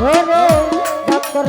ওরে ডাক্তার